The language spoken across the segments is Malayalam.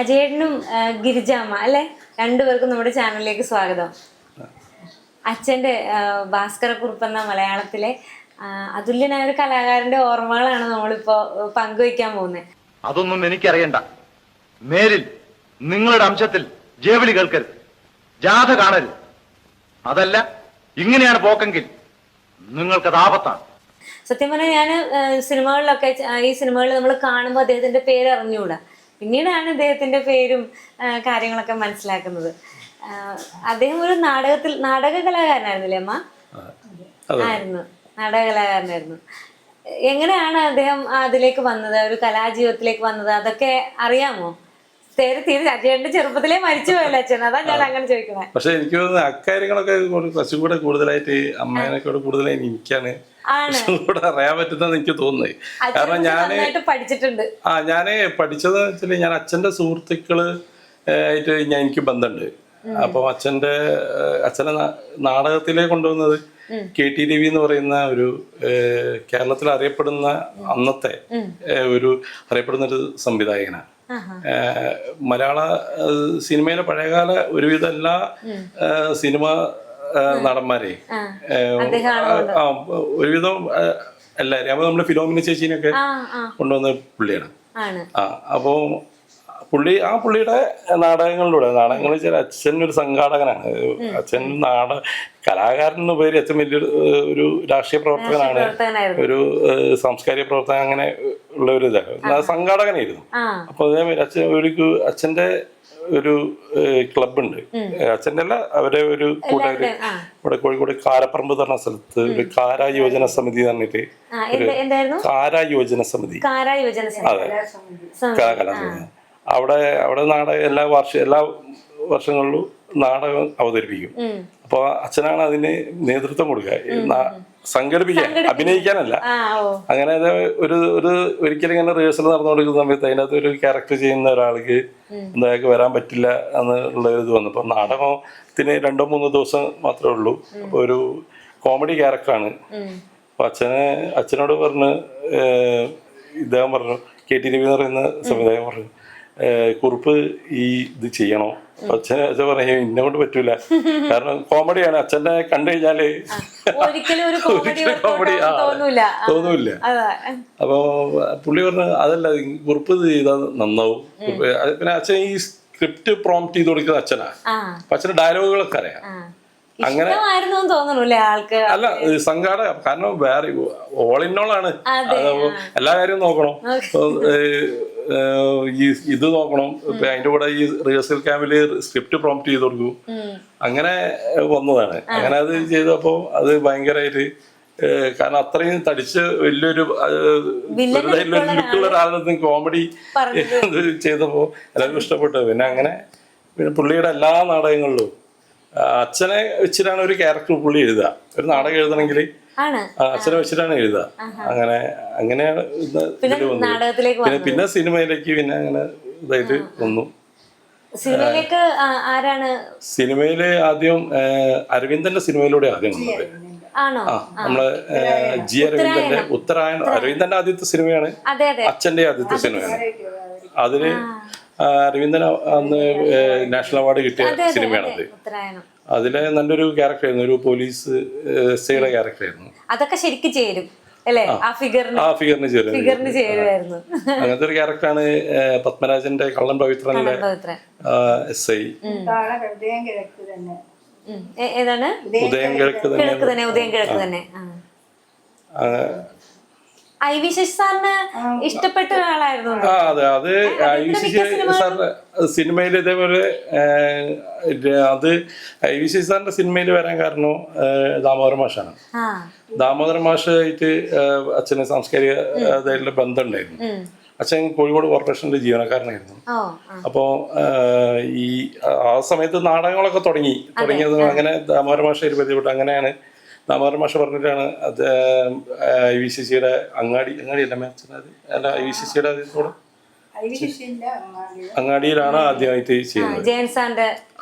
അജയേട്ടനും ഗിരിജാമ്മ അല്ലെ? രണ്ടുപേർക്കും നമ്മുടെ ചാനലിലേക്ക് സ്വാഗതം. അച്ഛന്റെ ഭാസ്കര ഭാസ്കരക്കുറുപ്പ് എന്ന മലയാളത്തിലെ അതുല്യനായ ഒരു കലാകാരന്റെ ഓർമ്മകളാണ് നമ്മളിപ്പോ പങ്കുവയ്ക്കാൻ പോകുന്നത്. അതൊന്നും എനിക്കറിയണ്ട. മേലിൽ നിങ്ങളുടെ അംശത്തിൽ ജേവിളി കേൾക്കരുത്. ജാഥ കാണരുത്. അതല്ല ഇങ്ങനെയാണ് പോക്കെങ്കിൽ നിങ്ങൾക്ക് ആപത്താണ്. സത്യം പറഞ്ഞാൽ ഞാൻ സിനിമകളിലൊക്കെ ഈ സിനിമകളിൽ നമ്മൾ കാണുമ്പോൾ അദ്ദേഹത്തിന്റെ പേര് അറിഞ്ഞുകൂടാ പിന്നീടാണ് ഇദ്ദേഹത്തിന്റെ പേരും കാര്യങ്ങളൊക്കെ മനസ്സിലാക്കുന്നത്. അദ്ദേഹം ഒരു നാടകത്തിൽ നാടക കലാകാരനായിരുന്നില്ലേ അമ്മ? ആയിരുന്നു. നാടക കലാകാരനായിരുന്നു. എങ്ങനെയാണ് അദ്ദേഹം അതിലേക്ക് വന്നത്? ഒരു കലാജീവിതത്തിലേക്ക് വന്നത്? അതൊക്കെ അറിയാമോ? തീരെ ചെറുപ്പത്തിലേ മരിച്ചു പോയല്ലോ അച്ഛൻ. അതാ ഞാൻ അങ്ങനെ ചോദിക്കുന്നത് പക്ഷെ എനിക്ക് തോന്നുന്നു അക്കാര്യങ്ങളൊക്കെ കുറ- കുറച്ചും കൂടെ കൂടുതലായിട്ട് അമ്മേനൊക്കെ കൂടുതലായി എനിക്കാണ് ആണ്. കുറച്ചും അറിയാൻ പറ്റുന്ന എനിക്ക് തോന്നുന്നത് കാരണം ഞാൻ ഞാൻ പഠിച്ചിട്ടുണ്ട്. ആ ഞാൻ പഠിച്ചത് വെച്ചാൽ ഞാൻ അച്ഛന്റെ സുഹൃത്തുക്കൾ ആയിട്ട് ഞാൻ എനിക്ക് ബന്ധമുണ്ട്. അപ്പൊ അച്ഛന്റെ അച്ഛനെ നാടകത്തിലെ കൊണ്ടുവന്നത് കെ ടി രവി എന്ന് പറയുന്ന ഒരു കേരളത്തിൽ അറിയപ്പെടുന്ന അന്നത്തെ ഒരു അറിയപ്പെടുന്ന ഒരു സംവിധായകനാണ്. മലയാള സിനിമയിലെ പഴയകാല ഒരുവിധ എല്ലാ സിനിമ നടന്മാരെ. ഒരുവിധം എല്ലാരും. അപ്പൊ നമ്മൾ ഫിലോമിന ചേച്ചീനൊക്കെ കൊണ്ടുവന്ന പുള്ളിയാണ്. അപ്പോൾ പുള്ളി ആ പുള്ളിയുടെ നാടകങ്ങളിലൂടെ നാടകങ്ങൾ വെച്ചാൽ അച്ഛൻ ഒരു സംഘാടകനാണ്. അച്ഛൻ നാട കലാകാരന് പേര് അച്ഛൻ വലിയൊരു ഒരു രാഷ്ട്രീയ പ്രവർത്തകനാണ്. ഒരു സാംസ്കാരിക പ്രവർത്തകൻ അങ്ങനെ ഉള്ള ഒരു ഇതാണ് സംഘാടകനായിരുന്നു. അപ്പൊ അതേമാതിരി അച്ഛൻ ഒരു അച്ഛന്റെ ഒരു ക്ലബുണ്ട് അച്ഛനല്ല അല്ല അവരെ ഒരു കൂട്ടുകാര് ഇവിടെ കോഴിക്കോട് കാരപ്പറമ്പ് പറഞ്ഞ സ്ഥലത്ത് ഒരു കാരാ യോജന സമിതി എന്ന് പറഞ്ഞിട്ട് കാര യോജന സമിതി. അതെ. കലാസമിതി. അവിടെ അവിടെ നാടക എല്ലാ വർഷ എല്ലാ വർഷങ്ങളിലും നാടകം അവതരിപ്പിക്കും. അപ്പോൾ അപ്പൊ അച്ഛനാണ് അതിന് നേതൃത്വം കൊടുക്കുക. സംഘടിപ്പിക്കാൻ അഭിനയിക്കാനല്ല. അങ്ങനെ ഒരു ഒരു ഒരിക്കലും ഇങ്ങനെ റിഹേഴ്സൽ നടന്നുകൊണ്ടിരിക്കുന്ന സമയത്ത് അതിനകത്ത് ഒരു ക്യാരക്ടർ ചെയ്യുന്ന ഒരാൾക്ക് എന്തായാലും വരാൻ പറ്റില്ല എന്നുള്ള ഒരു ഇത് വന്നു. അപ്പൊ നാടകത്തിന് രണ്ടോ മൂന്നോ ദിവസം മാത്രമേ ഉള്ളൂ. അപ്പൊ ഒരു കോമഡി ക്യാരക്ടറാണ്. അപ്പൊ അച്ഛന് അച്ഛനോട് പറഞ്ഞ് ഇദ്ദേഹം പറഞ്ഞു കെ ടി രവി എന്ന് പറയുന്ന സംവിധായകൻ പറഞ്ഞു കുറിപ്പ് ഈ ഇത് ചെയ്യണോ? അച്ഛൻ അച്ഛൻ പറഞ്ഞു ഇന്നെ കൊണ്ട് പറ്റൂല. കാരണം കോമഡിയാണ്. അച്ഛനെ കണ്ടു കഴിഞ്ഞാൽ ഒരിക്കലും ഒരു കോമഡി തോന്നൂല്ല. അപ്പൊ പുള്ളി പറഞ്ഞു അതല്ല കുറിപ്പ് ചെയ്താൽ നന്നാവും. പിന്നെ അച്ഛൻ ഈ സ്ക്രിപ്റ്റ് പ്രോംപ്റ്റ് ചെയ്ത് കൊടുക്കുന്ന അച്ഛനാ. അച്ഛന് ഡയലോഗുകളൊക്കെ അറിയാം. അങ്ങനെ ഇഷ്ടമായിരുന്നു എന്ന് തോന്നുന്നു ആൾക്ക്? അല്ല സംഘാടക കാരണം വേറെ ഓൾ ഇൻ ഓൾ ആണ്. എല്ലാ കാര്യവും നോക്കണം. ഈ ഇത് നോക്കണം. ഇപ്പൊ അതിന്റെ കൂടെ ഈ റിഹേഴ്സൽ ക്യാമ്പിൽ സ്ക്രിപ്റ്റ് പ്രോംപ്റ്റ് ചെയ്ത് കൊടുക്കും. അങ്ങനെ വന്നതാണ്. അങ്ങനെ അത് ചെയ്തപ്പോ അത് ഭയങ്കരമായിട്ട് കാരണം അത്രയും തടിച്ച് വലിയൊരു ലുക്കുള്ള ഒരാളെ കോമഡി ചെയ്തപ്പോൾ ചെയ്തപ്പോ എല്ലാവർക്കും ഇഷ്ടപ്പെട്ടു. പിന്നെ അങ്ങനെ പിന്നെ പുള്ളിയുടെ എല്ലാ നാടകങ്ങളിലും അച്ഛനെ വെച്ചിട്ടാണ് ഒരു ക്യാരക്ടർ പുള്ളി എഴുതുക. ഒരു നാടകം എഴുതണമെങ്കിൽ അച്ഛനെ വെച്ചിട്ടാണ് എഴുതുക. അങ്ങനെ അങ്ങനെ പിന്നെ പിന്നെ സിനിമയിലേക്ക് പിന്നെ അങ്ങനെ ഇതായിട്ട് വന്നു. സിനിമയിലേക്ക് ആരാണ്? സിനിമയിൽ ആദ്യം അരവിന്ദന്റെ സിനിമയിലൂടെ ആദ്യം വന്നത്. നമ്മൾ ജി അരവിന്ദന്റെ ഉത്തരായണ അരവിന്ദന്റെ ആദ്യത്തെ സിനിമയാണ്. അച്ഛന്റെ ആദ്യത്തെ സിനിമയാണ്. അതിൽ അരവിന്ദൻ അന്ന് നാഷണൽ അവാർഡ് കിട്ടിയ സിനിമയാണത്. അതിലെ നല്ലൊരു ക്യാരക്ടറായിരുന്നു ഒരു പോലീസ് എസ് ഐയുടെ ക്യാരക്ടറായിരുന്നു അതൊക്കെ ശരിക്കും ചേരും അല്ലേ? ആ. ഫിഗറിന് ആ ഫിഗറിന് ചേരുന്നത് ഫിഗറിന് ചേരുമായിരുന്നു. അങ്ങനത്തെ ഒരു ക്യാരക്ടറാണ് പത്മരാജന്റെ കള്ളൻ പവിത്രനിലെ. എസ് ഐ ഏതാണ്? ഉദയം കിഴക്ക് തന്നെ. ഉദയം കിഴക്ക് തന്നെ. ഐ വി ശശി സാറിന് ഇഷ്ടപ്പെട്ട ഒരാളായിരുന്നു ആ അതെ അത് ഐ വി ശശി സാറിന്റെ സിനിമയിൽ ഇതേപോലെ അത് ഐ വി ശശി സാറിന്റെ സിനിമയിൽ വരാൻ കാരണം ദാമോദര ദാമോദരൻ മാഷാണ്. ആ. ദാമോദരൻ മാഷായിട്ട് അച്ഛന് സാംസ്കാരിക ഇതായിട്ടുള്ള ബന്ധമുണ്ടായിരുന്നു. അച്ഛൻ കോഴിക്കോട് കോർപ്പറേഷന്റെ ജീവനക്കാരനായിരുന്നു. അപ്പോൾ ഈ ആ സമയത്ത് നാടകങ്ങളൊക്കെ തുടങ്ങി. തുടങ്ങിയത് അങ്ങനെ ദാമോദര മാഷയിൽ ബന്ധപ്പെട്ട് അങ്ങനെയാണ് ദാമോദര മാഷ പറഞ്ഞിട്ടാണ് അത് ഐ വി സി സിയുടെ അങ്ങാടി അങ്ങാടി അല്ല മേച്ചത് അല്ല ഐ വി സി സിയുടെ കൂടെ? അങ്ങാടി അങ്ങാടിയിലാണ് ആദ്യമായിട്ട് ചെയ്യുന്നത്. ജയൻ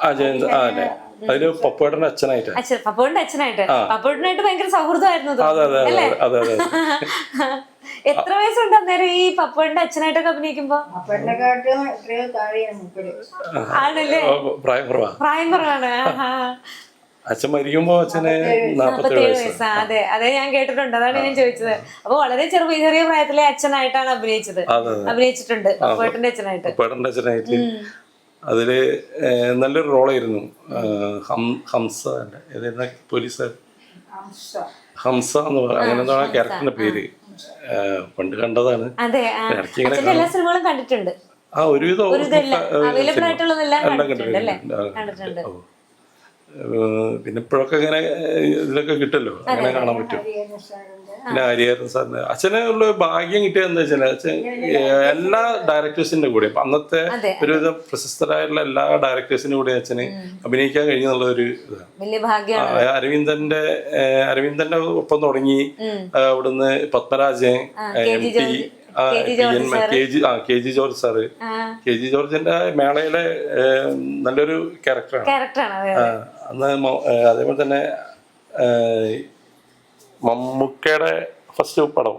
ആ ജയന്ത് ആ അതെ അതിൽ പപ്പേട്ടന്റെ അച്ഛനായിട്ട് അച്ഛൻ പപ്പോടിന്റെ അച്ഛനായിട്ട്. പപ്പോടിനായിട്ട് ഭയങ്കര സൗഹൃദമായിരുന്നു അതെ. അതെ അല്ലേ? അതെ അതെ അതെ. എത്ര വയസ്സുണ്ട് അന്നേരം ഈ പപ്പോടിന്റെ അച്ഛനായിട്ടൊക്കെ അഭിനയിക്കുമ്പോ? ആണല്ലേ? പ്രായം കുറവാണ് പ്രായം കുറവാണ്. ആഹാ. അച്ഛൻ മരിക്കുമ്പോ അച്ഛന് അതെ അതെ ഞാൻ കേട്ടിട്ടുണ്ട്. അതാണ് ഞാൻ ചോദിച്ചത്. അപ്പൊ വളരെ ചെറിയ ചെറിയ പ്രായത്തിലെ അച്ഛനായിട്ടാണ് അഭിനയിച്ചത്. അഭിനയിച്ചിട്ടുണ്ട്. അച്ഛനായിട്ട്. അതിൽ നല്ലൊരു റോളായിരുന്നു. ഹംസ ഏതായിരുന്നു? പോലീസ്? ഹംസ എന്ന് പറ അങ്ങനെ ആ ക്യാരക്ടറിന്റെ പേര്. പണ്ട് കണ്ടതാണ്. എല്ലാ സിനിമകളും കണ്ടിട്ടുണ്ട്. ആ ഒരുവിധം. എല്ലാം കണ്ടിട്ടുണ്ട് പിന്നെ ഇപ്പോഴൊക്കെ ഇങ്ങനെ ഇതിലൊക്കെ കിട്ടല്ലോ. അങ്ങനെ കാണാൻ പറ്റും. പിന്നെ ഹരിഹരൻ സാറിന് അച്ഛനെ ഉള്ള ഭാഗ്യം കിട്ടിയത് എന്താ വെച്ചാൽ അച്ഛൻ എല്ലാ ഡയറക്ടേഴ്സിന്റെ കൂടെ. ഇപ്പൊ അന്നത്തെ ഒരുവിധ പ്രശസ്തരായിട്ടുള്ള എല്ലാ ഡയറക്ടേഴ്സിന്റെ കൂടെ അച്ഛന് അഭിനയിക്കാൻ കഴിഞ്ഞുള്ള ഒരു ഇതാണ് അരവിന്ദന്റെ അരവിന്ദന്റെ ഒപ്പം തുടങ്ങി അവിടുന്ന് Padmarajan M T K G ആ K G George sir. K G ജോർജിന്റെ മേളയിലെ നല്ലൊരു ക്യാരക്ടറാണ് അന്ന് അതേപോലെ തന്നെ മമ്മൂക്കയുടെ ഫസ്റ്റ് പടം.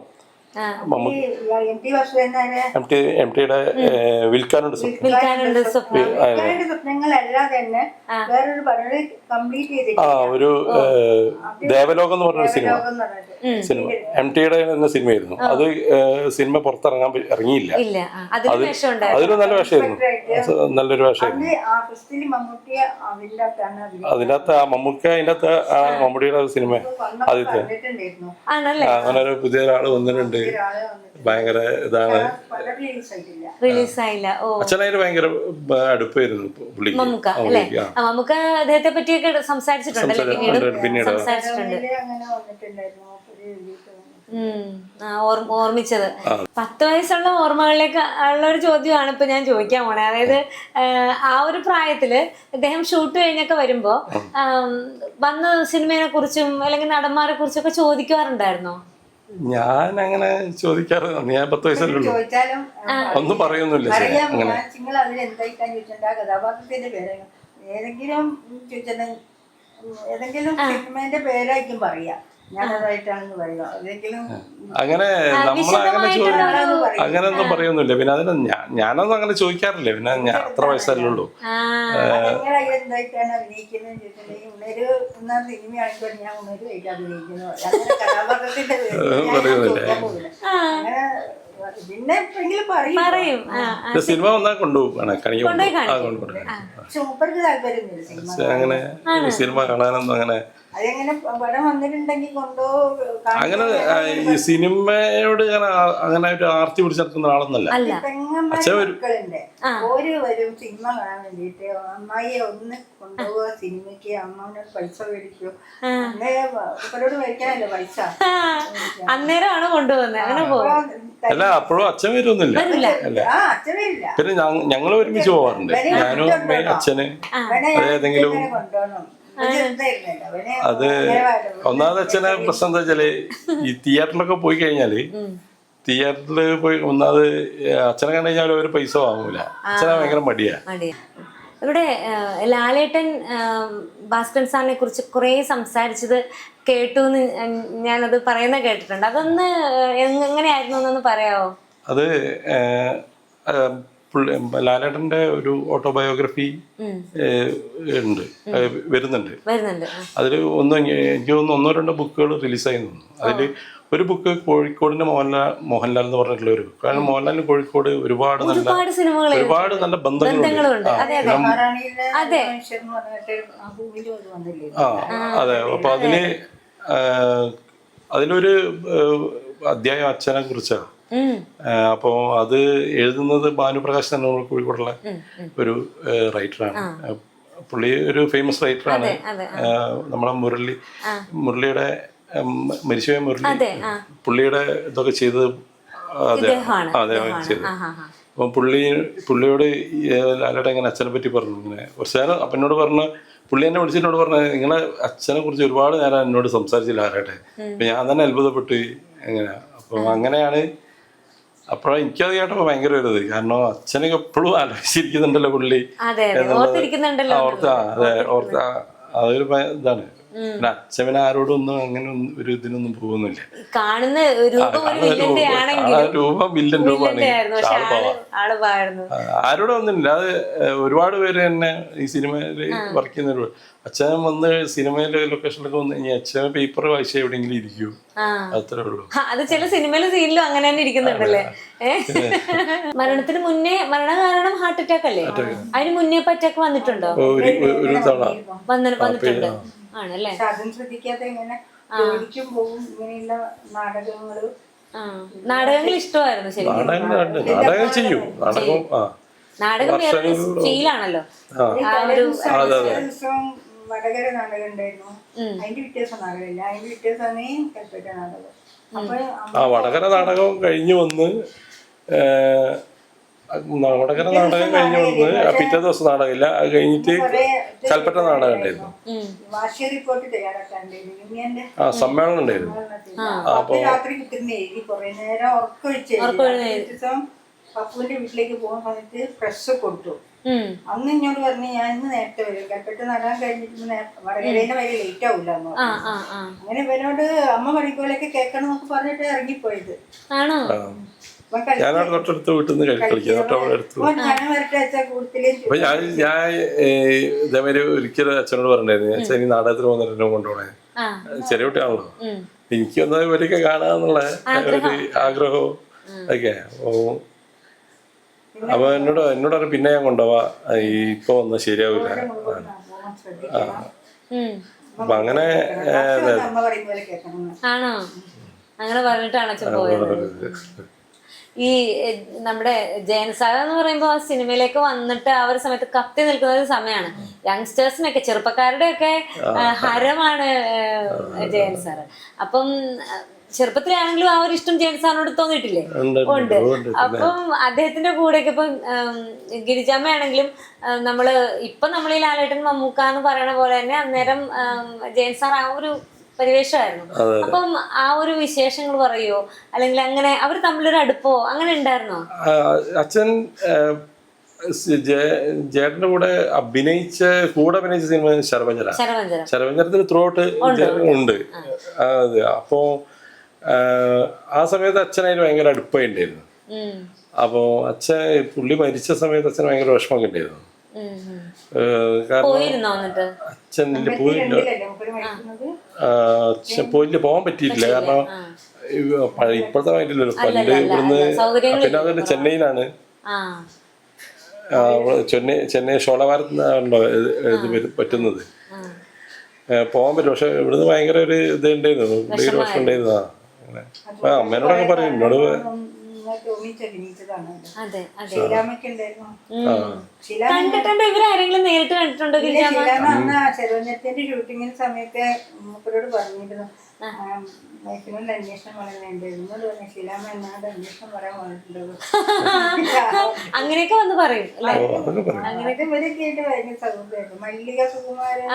എം ടി എം ടിയുടെ വിൽക്കാനുണ്ട് ആ. ഒരു ദേവലോകം എന്ന് പറഞ്ഞൊരു സിനിമ. സിനിമ. എം ടിയുടെ എന്ന സിനിമയായിരുന്നു. അത് സിനിമ പുറത്തിറങ്ങാൻ ഇറങ്ങിയില്ല. ഇല്ല. അതിന് വേഷം ഉണ്ടായിരുന്നു അതൊരു നല്ല വേഷമായിരുന്നു. നല്ലൊരു വേഷമായിരുന്നു. അതിന്റെ അതിനകത്ത് ആ മമ്മൂക്ക അതിന്റെ അകത്ത് ആ. മമ്മൂടിയുടെ സിനിമ ആദ്യത്തെ. അങ്ങനെ ഒരു പുതിയ ഒരാൾ വന്നിട്ടുണ്ട്. ഒരാൾ വന്നിട്ട് ഭയങ്കര ഇതാണ്. പല റിലീസ് ആയില്ല ഓ. അച്ഛനായിട്ട് ഭയങ്കര അടുപ്പായിരുന്നു പുള്ളിക്ക്. മമ്മൂക്ക അല്ലേ? ആ. മമ്മൂക്ക അദ്ദേഹത്തെ പറ്റിയൊക്കെ സംസാരിച്ചിട്ടുണ്ടല്ലേ പിന്നീട്? സംസാരിച്ചിട്ടുണ്ട്, പിന്നീട്. സംസാരിച്ചിട്ടുണ്ട്. അതിൽ അങ്ങനെ വന്നിട്ടുണ്ടായിരുന്നു. ഉം. ആ, ഓർമ്മ ഓർമ്മിച്ചത്. പത്ത് വയസ്സുള്ള ഓർമ്മകളിലേക്ക് ഉള്ള ഒരു ചോദ്യമാണ് ഇപ്പൊ ഞാൻ ചോദിക്കാൻ പോണേ. അതായത് ആഹ്, ആ ഒരു പ്രായത്തിൽ അദ്ദേഹം ഷൂട്ട് കഴിഞ്ഞൊക്കെ വരുമ്പോ ആം, വന്ന സിനിമയെ കുറിച്ചും അല്ലെങ്കിൽ നടന്മാരെ കുറിച്ചൊക്കെ ചോദിക്കാറുണ്ടായിരുന്നോ? ഞാൻ അങ്ങനെ ചോദിക്കാറ് ഞാൻ പത്ത് വയസ്സല്ലേ ഉള്ളൂ. ഒന്നും പറയൊന്നുമില്ല അങ്ങനെ. നിങ്ങൾ അതിൽ എന്തായിട്ടാ ചോദിച്ചിട്ടുണ്ട് ആ കഥാപാത്രത്തിന്റെ പേര് ഏതെങ്കിലും ചോദിച്ചിട്ടുണ്ടെങ്കിൽ ഏതെങ്കിലും സിനിമേന്റെ പേരായിരിക്കും പറയാ. അങ്ങനെ നമ്മളങ്ങനെ. അങ്ങനെ ഒന്നും പറയൊന്നുമില്ല പിന്നെ അതിന് ഞാനൊന്നും അങ്ങനെ ചോദിക്കാറില്ല. പിന്നെ ഞാൻ അത്ര വയസ്സല്ലേ ഉള്ളൂ. ആ. നിങ്ങൾ അതിൽ എന്തായിട്ടാണ് അഭിനയിക്കുന്നത് ചോദിച്ചിട്ടുണ്ടെങ്കിൽ ഉണരു എന്ന സിനിമയാണെങ്കിൽ ഞാൻ ഉണരു ആയിട്ട് അഭിനയിക്കുന്നു അങ്ങനെ കഥാപാത്രത്തിന്റെ പേര് ഞാൻ ചോദിക്കാൻ പോകില്ല അങ്ങനെ പിന്നെ എപ്പോഴെങ്കിലും പറയും. പറയും. ആ ആ. ഇത് സിനിമ വന്നാ കൊണ്ടുപോകും കണിക്ക് അങ്ങനെ സിനിമ കാണാനൊന്നും അങ്ങനെ അങ്ങനെ ഈ സിനിമയോട് ഞാൻ അങ്ങനെ ഒരു ആർത്തി പിടിച്ച് നടക്കുന്ന ആളൊന്നല്ല അച്ഛൻ ഒരു- മക്കളുണ്ട്. ഓര് വരും സിനിമ കാണാൻ വേണ്ടിട്ട് അമ്മായിയെ ഒന്ന് കൊണ്ടുപോവുക സിനിമയ്ക്ക് അമ്മാവനോട് പൈസ മേടിക്കൂ. ഇവരോട് മേടിക്കാനല്ലേ പൈസ? അന്നേരമാണ് കൊണ്ടുപോകുന്നത് അങ്ങനെ പോകും അല്ല അപ്പോഴും അച്ഛൻ വരുമൊന്നുമില്ല പിന്നെ ഞങ്ങൾ ഒരുമിച്ച് പോവാറുണ്ട്. ഞാനും അമ്മയും അച്ഛന്. അവനെ അത് വരും. ഒന്നാമത് അച്ഛനെ പ്രശ്നം എന്താ വെച്ചാൽ ഈ തിയേറ്ററിലൊക്കെ പോയി കഴിഞ്ഞാൽ തിയേറ്ററിൽ പോയി ഒന്നാമത് അച്ഛനെ കണ്ടു കഴിഞ്ഞാൽ ഒരു പൈസ വാങ്ങൂല. അച്ഛനെ ഭയങ്കര മടിയാ. മടിയാ. ഇവിടെ ലാലേട്ടൻ ഭാസ്കരൻ സാറിനെ കുറിച്ച് കുറേ സംസാരിച്ചത് കേട്ടു എന്ന് ഞാനത് പറയുന്ന കേട്ടിട്ടുണ്ട്. അതൊന്ന് എങ്ങനെയായിരുന്നു? എന്നൊന്ന് പറയാവോ? അത് പുള്ളി- ലാലേട്ടന്റെ ഒരു ഓട്ടോബയോഗ്രഫി ഉണ്ട്. വരുന്നുണ്ട്. അതിൽ ഒന്ന് എനിക്ക് തോന്നുന്നു ഒന്നോ രണ്ടോ ബുക്കുകൾ റിലീസായി തോന്നുന്നു. അതിൽ ഒരു ബുക്ക് കോഴിക്കോടിന്റെ മോഹൻലാൽ മോഹൻലാൽ എന്ന് പറഞ്ഞിട്ടുള്ള ഒരു ബുക്ക്. കാരണം മോഹൻലാലിന് കോഴിക്കോട് ഒരുപാട് നല്ല ഒരുപാട് നല്ല ബന്ധങ്ങളുണ്ട്. ആ, അതെ അപ്പൊ അതിൽ അതിലൊരു അധ്യായം അച്ഛനെ കുറിച്ചാണ്. അപ്പോൾ അത് എഴുതുന്നത് ഭാനുപ്രകാശ് തന്നെ കോഴിക്കോടുള്ള ഒരു റൈറ്ററാണ് പുള്ളി ഒരു ഫേമസ് റൈറ്ററാണ് നമ്മളെ മുരളി മുരളിയുടെ മരിച്ചുപോയ മുരളി പുള്ളിയുടെ ഇതൊക്കെ ചെയ്തത് അദ്ദേഹം ചെയ്തത്. ഹാ അപ്പം പുള്ളി പുള്ളിയോട് ലാലയുടെ ഇങ്ങനെ അച്ഛനെ പറ്റി പറഞ്ഞു? ഇങ്ങനെ കുറച്ച് നേരം അപ്പം എന്നോട് പറഞ്ഞ പുള്ളി എന്നെ വിളിച്ചിട്ട് പറഞ്ഞു നിങ്ങളെ അച്ഛനെ കുറിച്ച് ഒരുപാട് നേരം എന്നോട് സംസാരിച്ചില്ല ലാലേട്ടെ അപ്പം ഞാൻ തന്നെ അത്ഭുതപ്പെട്ടു. എങ്ങനെ അപ്പം അങ്ങനെയാണ് അപ്പോഴാണ് എനിക്കത് കേട്ടപ്പോൾ ഭയങ്കര ഒരു ഇത്. കാരണം അച്ഛനൊക്കെ എപ്പോഴും ആലോചിച്ചിരിക്കുന്നുണ്ടല്ലോ പുള്ളി അതെ ഓർത്താ ഓർത്ത് അതെ ഓർത്ത് അതൊരു ഇതാണ്. ആരോടും ഒന്നും അങ്ങനെ ഒരു ഇതിനൊന്നും പോകുന്നില്ല. കാണുന്ന രൂപം. വില്ലൻ രൂപമാണ്. ആരോടും ഒന്നുമില്ല. അത് ഒരുപാട് പേര് തന്നെ ഈ സിനിമയിൽ വർക്ക് ചെയ്യുന്ന അച്ഛൻ വന്ന് സിനിമയിലെ ലൊക്കേഷനിലൊക്കെ വന്ന് കഴിഞ്ഞാൽ അച്ഛൻ പേപ്പർ വായിച്ച എവിടെയെങ്കിലും ഇരിക്കൂ. അത്രേ ഉള്ളൂ. അത് ചില സിനിമയിലെ സീനിലും അങ്ങനെ തന്നെ ഇരിക്കുന്നുണ്ടല്ലേ? മരണത്തിന് മുന്നേ മരണ കാരണം ഹാർട്ട് അറ്റാക്ക് അല്ലേ? അതിന് മുന്നേ അറ്റാക്ക് വന്നിട്ടുണ്ടോ? ഒരു തവണ. വന്ന വന്നിട്ടുണ്ട്. ആണല്ലേ? അതും ശ്രദ്ധിക്കാതെ ഇങ്ങനെ ജോലിക്കും പോകും ഇങ്ങനെയുള്ള നാടകങ്ങൾ. ആ. നാടകങ്ങൾ ഇഷ്ടമായിരുന്നു ശരിക്കും. നാടകം നാടകം ചെയ്യും. നാടകം ആ. നാടകം ഫീലാണല്ലോ. ദിവസം വടകര നാടകം ഉണ്ടായിരുന്നു. അതിന്റെ വ്യത്യാസം നാടകമില്ല. അതിന്റെ വ്യത്യാസമാണ് കൽപ്പറ്റ നാടകം. അപ്പൊ ആ വടകര നാടകം കഴിഞ്ഞു വന്ന് ഏഹ്, വടകര നാടകം കഴിഞ്ഞു വന്ന് പിറ്റേ ദിവസം നാടകമില്ല. അത് കഴിഞ്ഞിട്ട് കൽപ്പറ്റ നാടകം ഉണ്ടായിരുന്നു. ആ സമ്മേളനം ഉണ്ടായിരുന്നു. അപ്പൊ പപ്പുവിന്റെ വീട്ടിലേക്ക് പോകുന്ന സമയത്ത് ഫ്രഷ് കൊടുത്തു. അന്ന് എന്നോട് പറഞ്ഞു ഞാൻ ഇന്ന് നേരത്തെ വരും. കൽപ്പറ്റ നടാൻ കഴിഞ്ഞിട്ട് വടകരേന്റെ വടകരേനെ വരെ ലേറ്റ് ആവില്ല എന്ന് അങ്ങനെ ഇവനോട് അമ്മ പണിക്കോലൊക്കെ കേൾക്കണം എന്നൊക്കെ പറഞ്ഞിട്ട് ഇറങ്ങിപ്പോയത്. ആണോ? ഞാനവിടെ തൊട്ടടുത്ത് വീട്ടിൽ നിന്ന് കളിക്കുക. തൊട്ടവിടെ അടുത്ത് അപ്പൊ ഞാൻ ഞാൻ ഇതേമാതിരി ഒരിക്കലും അച്ഛനോട് പറഞ്ഞിരുന്നു അച്ഛൻ ഈ നാടകത്തിന് പോകുന്ന എന്നെ കൊണ്ടുപോണേ ചെറിയ കുട്ടിയാണല്ലോ. എനിക്ക് വന്ന ഇവരൊക്കെ കാണാന്നുള്ള ഒരു ആഗ്രഹവും ഒക്കെ. അപ്പൊ എന്നോട് എന്നോട് പറഞ്ഞു പിന്നെ ഞാൻ കൊണ്ടുപോവാ. ഇപ്പൊ വന്നാൽ ശരിയാവില്ല. അപ്പൊ അങ്ങനെ ആണോ? അങ്ങനെ പറഞ്ഞിട്ടാണ് അച്ഛൻ പോയത്. ഈ നമ്മുടെ നമ്മുടെ ജയൻസാഗ എന്ന് പറയുമ്പോൾ ആ സിനിമയിലേക്ക് വന്നിട്ട് ആ ഒരു സമയത്ത് കത്തി നിൽക്കുന്ന ഒരു സമയമാണ് യങ്സ്റ്റേഴ്സിനൊക്കെ ചെറുപ്പക്കാരുടെ ഒക്കെ ഹരമാണ് ജയൻ സാറ് അപ്പം ചെറുപ്പത്തിലാണെങ്കിലും ആ ഒരു ഇഷ്ടം ജയൻ സാറിനോട് തോന്നിയിട്ടില്ലേ? ഉണ്ട്. അപ്പം അദ്ദേഹത്തിന്റെ കൂടെയൊക്കെ ഇപ്പം ഗിരിജാമ്മയാണെങ്കിലും നമ്മൾ ഇപ്പൊ നമ്മൾ ഈ ലാലേട്ടൻ മമ്മൂക്ക എന്ന് പറയണ പോലെ തന്നെ അന്നേരം ജയൻ സാർ ആ ഒരു പരിവേഷമായിരുന്നു. അപ്പം ആ ഒരു വിശേഷങ്ങൾ പറയോ? അല്ലെങ്കിൽ അങ്ങനെ അവർ തമ്മിലൊരു അടുപ്പോ? അങ്ങനെ ഉണ്ടായിരുന്നോ? അച്ഛൻ ജേട്ടന്റെ കൂടെ അഭിനയിച്ച കൂടെ അഭിനയിച്ച സിനിമ ശരവഞ്ചര ശരവഞ്ചരത്തിൽ ത്രൂ ഔട്ട് ഉണ്ട് അതെ. അപ്പോ ആ, സമയത്ത് അച്ഛനായിട്ട് ഭയങ്കര അടുപ്പമുണ്ടായിരുന്നു. അപ്പോ അച്ഛൻ പുള്ളി മരിച്ച സമയത്ത് അച്ഛന് ഭയങ്കര വിഷമമൊക്കെ ഉണ്ടായിരുന്നു. കാരണം അച്ഛൻ പോയില്ല അച്ഛൻ പോയില്ല പോകാൻ പറ്റിയിട്ടില്ല. കാരണം ഇപ്പോഴത്തെ മായിട്ടില്ലല്ലോ പണ്ട് ഇവിടുന്ന്. പിന്നെ അതുകൊണ്ട് ചെന്നൈയിലാണ്. ചെന്നൈ ചെന്നൈ ഷോളവാരത്തിനാണല്ലോ ഇത് ഇത് പറ്റുന്നത്. പോവാൻ പോകാൻ പറ്റും. പക്ഷെ ഇവിടുന്ന് ഭയങ്കര ഒരു ഇത് ഉണ്ടായിരുന്നു. ഭയങ്കര വിഷമം ഉണ്ടായിരുന്നതാ. ആ അമ്മേനോടൊക്കെ പറയും. എന്നോട് കണ്ടിട്ടുണ്ടോ ഇവരാരെങ്കിലും നേരിട്ട് കണ്ടിട്ടുണ്ടോ ശരവഞ്ചത്തിന്റെ ഷൂട്ടിങ്ങിന് സമയത്ത് മൂപ്പരോട് പറഞ്ഞിരുന്നു. അന്വേഷണം പറഞ്ഞു എന്നോട് അന്വേഷണം പറയാൻ പറഞ്ഞിട്ടുണ്ടോ അങ്ങനെയൊക്കെ വന്ന് പറയും അങ്ങനെയൊക്കെ അതൊക്കെ പറയും. അങ്ങനത്തെ ഇവരൊക്കെ ആയിട്ട് ഭയങ്കര സൗഹൃദമായിരുന്നു. മല്ലിക സുകുമാരൻ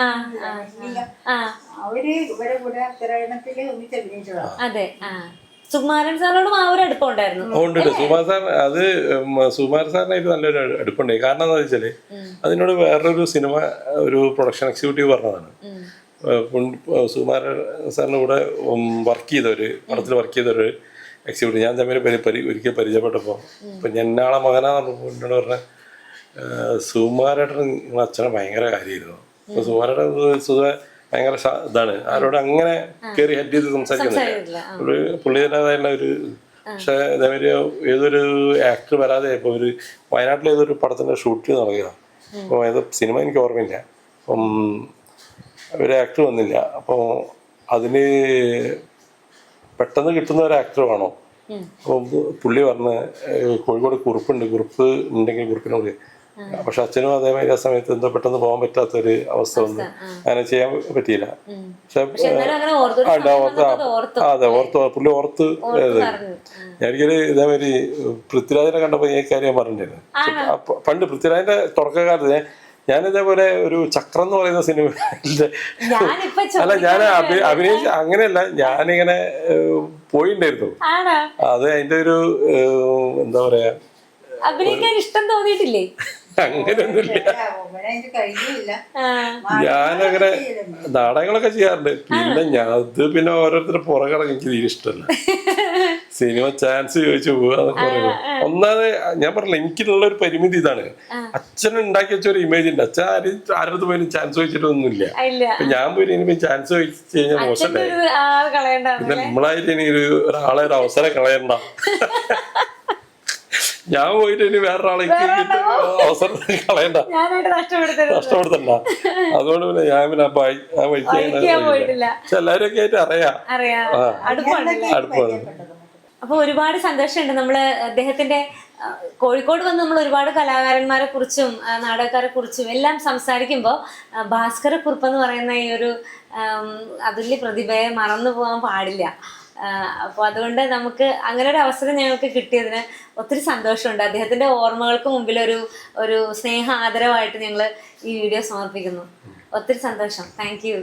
അവർ ഇവരെ കൂടെ ഉത്തരായണത്തിൽ ഒന്നിച്ച് അഭിനയിച്ചതാണ്. അതെ ആ. സുകുമാരൻ സാറിനോടും ആ ഒരു അടുപ്പം ഉണ്ടായിരുന്നു ഉണ്ട് സാർ അത് സുകുമാരൻ സാറിനായിട്ട് നല്ലൊരു അടുപ്പുണ്ടായി. കാരണം എന്താ വെച്ചാൽ അതിനോട് വേറൊരു സിനിമ ഒരു പ്രൊഡക്ഷൻ എക്സിക്യൂട്ടീവ് പറഞ്ഞതാണ്. സുകുമാരൻ സാറിന്റെ കൂടെ വർക്ക് ചെയ്തവര് പടത്തിൽ വർക്ക് ചെയ്തവര് എക്സിക്യൂട്ടീവ് ഞാൻ തമ്മിൽ പരി ഒരിക്കൽ പരിചയപ്പെട്ടപ്പോൾ ഇപ്പൊ ഞാൻ നാളെ മകനാന്ന് പറഞ്ഞപ്പോൾ എന്നോട് പറഞ്ഞ സുകുമാരേട്ടൻ നിങ്ങളെ അച്ഛനെ ഭയങ്കര കാര്യമായിരുന്നു അപ്പൊ സുകുമാരേട്ടൻ സുഖ ഭയങ്കര ഇതാണ്. ആരോട് അങ്ങനെ കയറി ഹെഡ് ചെയ്ത് സംസാരിക്കുന്നില്ല. ഒരു പുള്ളിയുടേതായുള്ള ഒരു പക്ഷെ ഇതേമാതിരി ഏതൊരു ആക്ടർ വരാതെ ഇപ്പൊ ഒരു വയനാട്ടിലെ ഏതൊരു പടത്തിന്റെ ഷൂട്ട് നടക്കുക അപ്പോൾ ഏത് സിനിമ എനിക്ക് ഓർമ്മയില്ല. അപ്പം ഒരു ആക്ടർ വന്നില്ല. അപ്പോൾ അതിന് പെട്ടെന്ന് കിട്ടുന്ന ഒരു ആക്ടർ വേണോ? അപ്പോൾ പുള്ളി പറഞ്ഞ് കോഴിക്കോട് കുറിപ്പുണ്ട്. കുറിപ്പ് ഉണ്ടെങ്കിൽ കുറിപ്പിനോട് പക്ഷെ അച്ഛനും അതേമാതിരി ആ സമയത്ത് എന്തോ പെട്ടെന്ന് പോകാൻ പറ്റാത്ത ഒരു അവസ്ഥ വന്നു അങ്ങനെ ചെയ്യാൻ പറ്റിയില്ല. പക്ഷെ അത് ഓർത്തു പുള്ളി ഓർത്ത് ഞാനിക്കൊരു ഇതേമാതിരി പൃഥ്വിരാജിനെ കണ്ടപ്പോ ഈ കാര്യം പറഞ്ഞിരുന്നു പണ്ട് പൃഥ്വിരാജിന്റെ തുടക്കകാലത്ത് ഞാൻ- ഇതേപോലെ ഒരു ചക്രം എന്ന് പറയുന്ന സിനിമയിലെ ഞാനിപ്പൊ അല്ല ഞാൻ അഭിനയിച്ച അങ്ങനെയല്ല ഞാനിങ്ങനെ പോയിണ്ടായിരുന്നു. അത് അതിന്റെ ഒരു എന്താ പറയാ അഭിനയിക്കാൻ ഇഷ്ടം തോന്നിയിട്ടില്ലേ? അങ്ങനെയൊന്നുമില്ല ഞാനങ്ങനെ നാടകങ്ങളൊക്കെ ചെയ്യാറുണ്ട്. പിന്നെ ഞാൻ അത് പിന്നെ ഓരോരുത്തരുടെ പുറകെ എനിക്ക് തീരെ ഇഷ്ടമല്ല. സിനിമ ചാൻസ് ചോദിച്ചു പോവാന്നൊക്കെ പറയുന്നത് ഒന്നാമത് ഞാൻ പറഞ്ഞില്ല എനിക്കുള്ള ഒരു പരിമിതി ഇതാണ്. അച്ഛൻ ഉണ്ടാക്കി വെച്ച ഒരു ഇമേജ് ഉണ്ട്. അച്ഛൻ ആരും ആരുടെ പോലും ചാൻസ് ചോദിച്ചിട്ടൊന്നുമില്ല. ഇല്ല. അപ്പൊ ഞാൻ പോയി ഇനി ചാൻസ് ചോദിച്ചു കഴിഞ്ഞാൽ മോശമല്ലേ? പിന്നെ നമ്മളായിട്ട് ഇനി ഒരു ഒരാളെ ഒരു അവസരം കളയണ്ട. ഞാൻ പോയിട്ട് ഇനി വേറൊരാളേക്ക് അവസരം കളയണ്ട. നഷ്ടപ്പെടുത്തണ്ട. അതുകൊണ്ട് പിന്നെ ഞാൻ പിന്നെ ആ വഴി- ആ വഴിക്ക് വഴിക്ക് ഒക്കെ എല്ലാവരും ആയിട്ട് അറിയാം. അടുപ്പാണ് അപ്പൊ ഒരുപാട് സന്തോഷമുണ്ട് നമ്മൾ അദ്ദേഹത്തിന്റെ കോഴിക്കോട് വന്ന് നമ്മൾ ഒരുപാട് കലാകാരന്മാരെ കുറിച്ചും നാടകക്കാരെ കുറിച്ചും എല്ലാം സംസാരിക്കുമ്പോൾ ഭാസ്കര കുറുപ്പ് എന്ന് പറയുന്ന ഈ ഒരു അതുല്യ പ്രതിഭയെ മറന്നു പോകാൻ പാടില്ല. അപ്പോൾ അതുകൊണ്ട് നമുക്ക് അങ്ങനെ ഒരു അവസരം ഞങ്ങൾക്ക് കിട്ടിയതിന് ഒത്തിരി സന്തോഷമുണ്ട്. അദ്ദേഹത്തിന്റെ ഓർമ്മകൾക്ക് മുമ്പിൽ ഒരു ഒരു സ്നേഹ ആദരവായിട്ട് ഞങ്ങൾ ഈ വീഡിയോ സമർപ്പിക്കുന്നു. ഒത്തിരി സന്തോഷം. Thank you